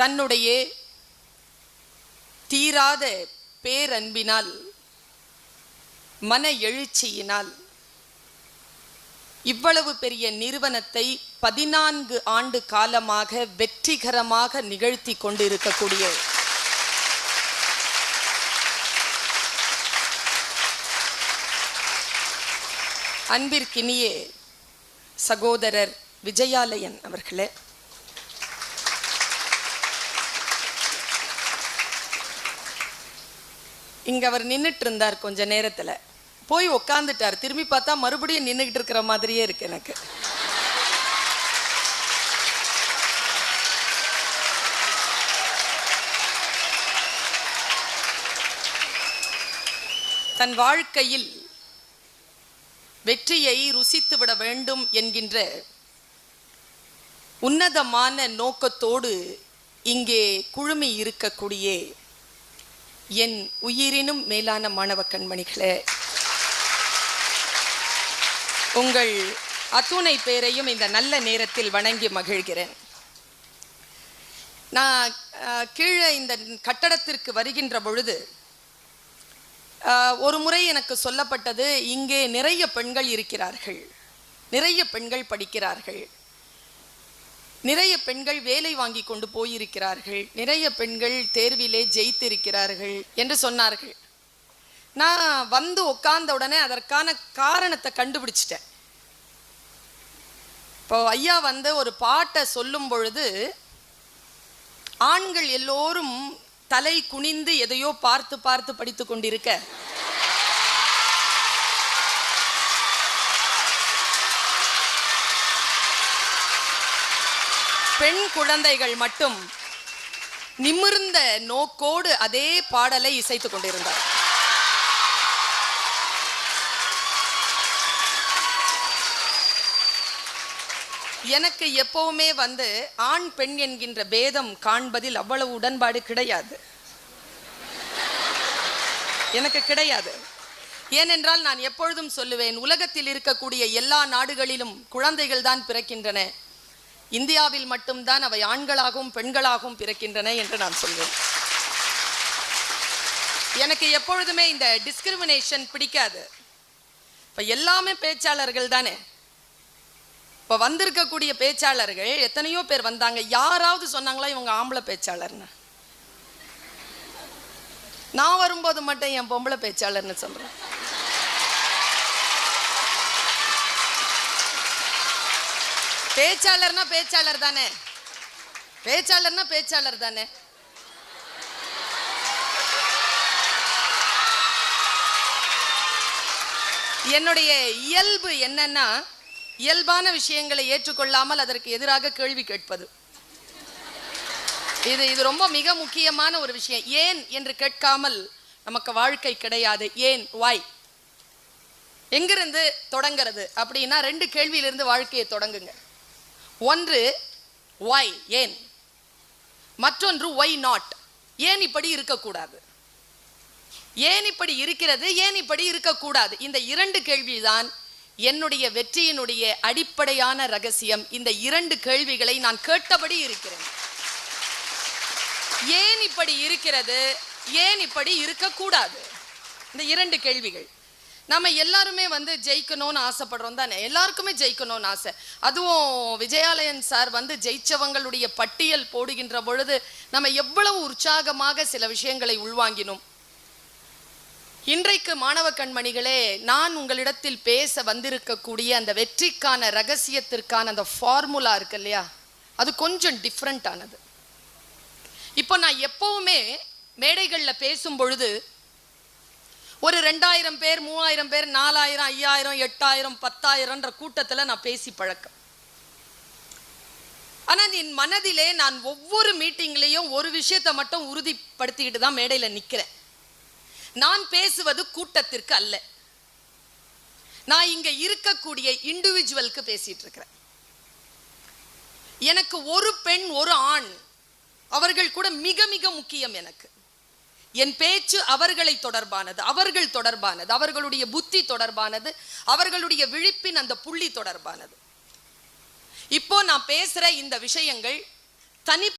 தன்னுடைய தீராத பேரன்பினால் மன எழுச்சியினால் இவ்வளவு பெரிய நிறுவனத்தை பதினான்கு ஆண்டு காலமாக வெற்றிகரமாக நிகழ்த்தி கொண்டிருக்கக்கூடிய அன்பிற்கினியே சகோதரர் விஜயாலயன் அவர்களே இங்க அவர் நின்னுட்டு இருந்தார் கொஞ்ச நேரத்துல. போய் உக்காந்துட்டார். திரும்பி பார்த்தா மறுபடியும் நின்னுகிட்டு இருக்கிற மாதிரியே இருக்கு எனக்கு. தன் வாழ்க்கையில் வெற்றியை ருசித்து விட வேண்டும் என்கின்ற உன்னதமான நோக்கத்தோடு இங்கே குழுமி இருக்கக்கூடிய என் உயிரினும் மேலான மாணவ கண்மணிகளே உங்கள் அத்துணை பேரையும் இந்த நல்ல நேரத்தில் வணங்கி மகிழ்கிறேன். நான் கீழே இந்த கட்டடத்திற்கு வருகின்ற பொழுது ஒரு முறை எனக்கு சொல்லப்பட்டது இங்கே நிறைய பெண்கள் இருக்கிறார்கள் நிறைய பெண்கள் படிக்கிறார்கள். நிறைய பெண்கள் வேலை வாங்கி கொண்டு போயிருக்கிறார்கள். நிறைய பெண்கள் தேர்விலே ஜெயித்திருக்கிறார்கள் என்று சொன்னார்கள். நான் வந்து உட்கார்ந்த உடனே அதற்கான காரணத்தை கண்டுபிடிச்சிட்டேன். இப்போ ஐயா வந்து ஒரு பாட்டை சொல்லும் பொழுது ஆண்கள் எல்லோரும் தலை குனிந்து எதையோ பார்த்து பார்த்து படித்து கொண்டிருக்க பெண் குழந்தைகள் மட்டும் நிமிர்ந்த நோக்கோடு அதே பாடலை இசைத்துக் கொண்டிருந்தார். எனக்கு எப்பவுமே வந்து ஆண் பெண் என்கின்ற பேதம் காண்பதில் அவ்வளவு உடன்பாடு கிடையாது. எனக்கு கிடையாது. ஏனென்றால் நான் எப்பொழுதும் சொல்லுவேன் உலகத்தில் இருக்கக்கூடிய எல்லா நாடுகளிலும் குழந்தைகள் தான் பிறக்கின்றன. இந்தியாவில் மட்டும்தான் அவை ஆண்களாகவும் பெண்களாகவும் பிறக்கின்றன என்று நான் சொல்வேன். எனக்கு எப்பொழுதுமே இந்த டிஸ்கிரிமினேஷன் பிடிக்காது. இப்போ எல்லாமே பேச்சாளர்கள் தானே? இப்போ வந்திருக்கக்கூடிய பேச்சாளர்கள் எத்தனையோ பேர் வந்தாங்க. யாராவது சொன்னாங்களா இவங்க ஆம்பளை பேச்சாளர்னு? நான் வரும்போது மட்டும் என் பொம்பளை பேச்சாளர்னு சொல்றேன். பேச்சாளர்னா பேச்சாளர் தானே? பேச்சாளர்னா பேச்சாளர் தானே? என்னுடைய இயல்பு என்னன்னா இயல்பான விஷயங்களை ஏற்றுக்கொள்ளாமல் அதற்கு எதிராக கேள்வி கேட்பது. இது இது ரொம்ப மிக முக்கியமான ஒரு விஷயம். ஏன் என்று கேட்காமல் நமக்கு வாழ்க்கை கிடையாது. ஏன்? வாய் எங்கிருந்து தொடங்கிறது? அப்படின்னா ரெண்டு கேள்வியிலிருந்து வாழ்க்கையை தொடங்குங்க. ஒன்று ஒய் ஏன்? மற்றொன்று ஒய் நாட் ஏன் இப்படி இருக்கக்கூடாது? ஏன் இப்படி இருக்கிறது? ஏன் இப்படி இருக்கக்கூடாது? இந்த இரண்டு கேள்விதான் என்னுடைய வெற்றியினுடைய அடிப்படையான ரகசியம். இந்த இரண்டு கேள்விகளை நான் கேட்டபடி இருக்கிறேன். ஏன் இப்படி இருக்கிறது? ஏன் இப்படி இருக்கக்கூடாது? இந்த இரண்டு கேள்விகள். நம்ம எல்லாருமே வந்து ஜெயிக்கணும்னு ஆசைப்படுறோம் தானே? எல்லாருக்குமே ஜெயிக்கணும்னு ஆசை. அதுவும் விஜயாலயன் சார் வந்து ஜெயிச்சவங்களுடைய பட்டியல் போடுகின்ற பொழுது நம்ம எவ்வளவு உற்சாகமாக சில விஷயங்களை உள்வாங்கினோம். இன்றைக்கு மாணவ கண்மணிகளே நான் உங்களிடத்தில் பேச வந்திருக்கக்கூடிய அந்த வெற்றிக்கான ரகசியத்திற்கான அந்த ஃபார்முலா இருக்கு இல்லையா? அது கொஞ்சம் டிஃப்ரெண்ட் ஆனது. இப்போ நான் எப்பவுமே மேடைகளில் பேசும் பொழுது ஒரு ரெண்டாயிரம் பேர் மூவாயிரம் பேர் நாலாயிரம் ஐயாயிரம் எட்டாயிரம் பத்தாயிரம்ன்ற கூட்டத்தில் நான் பேசி பழக்கம். ஆனால் என் மனதிலே நான் ஒவ்வொரு மீட்டிங்லேயும் ஒரு விஷயத்தை மட்டும் உறுதிப்படுத்திக்கிட்டு தான் மேடையில் நிற்கிறேன் நான் பேசுவது கூட்டத்திற்கு அல்ல. நான் இங்கே இருக்கக்கூடிய இண்டிவிஜுவலுக்கு பேசிட்டு இருக்கிறேன். எனக்கு ஒரு பெண் ஒரு ஆண் அவர்கள் கூட மிக மிக முக்கியம் எனக்கு. என் பேச்சு அவர்களை தொடர்பானது அவர்கள் தொடர்பானது அவர்களுடைய புத்தி தொடர்பானது அவர்களுடைய விழிப்பின் அந்த புள்ளி தொடர்பானது. இப்போ நான் பேசுற இந்த விஷயங்கள் தனி